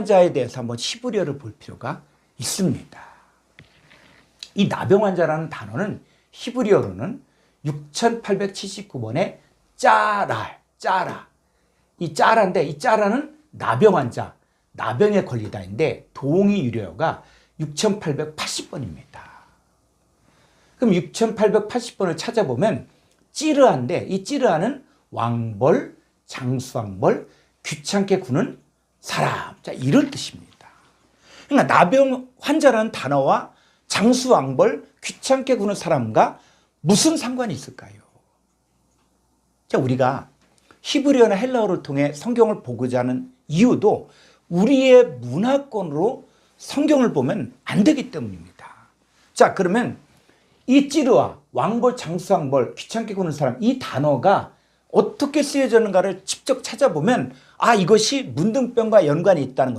환자에 대해서 한번 히브리어를 볼 필요가 있습니다. 이 나병 환자라는 단어는 히브리어로는 6879번의 짜라, 짜라. 이 짜라인데 이 짜라는 나병 환자, 나병에 걸리다인데 동의 유료가 6880번입니다. 그럼 6880번을 찾아보면 찌르한데 이 찌르하는 왕벌, 장수왕벌, 귀찮게 구는 사람. 자, 이런 뜻입니다. 그러니까 나병 환자라는 단어와 장수왕벌, 귀찮게 구는 사람과 무슨 상관이 있을까요? 자, 우리가 히브리어나 헬라어를 통해 성경을 보고자 하는 이유도 우리의 문화권으로 성경을 보면 안 되기 때문입니다. 자, 그러면 이 찌르와 왕벌, 장수왕벌, 귀찮게 구는 사람 이 단어가 어떻게 쓰여졌는가를 직접 찾아보면 아 이것이 문둥병과 연관이 있다는 것을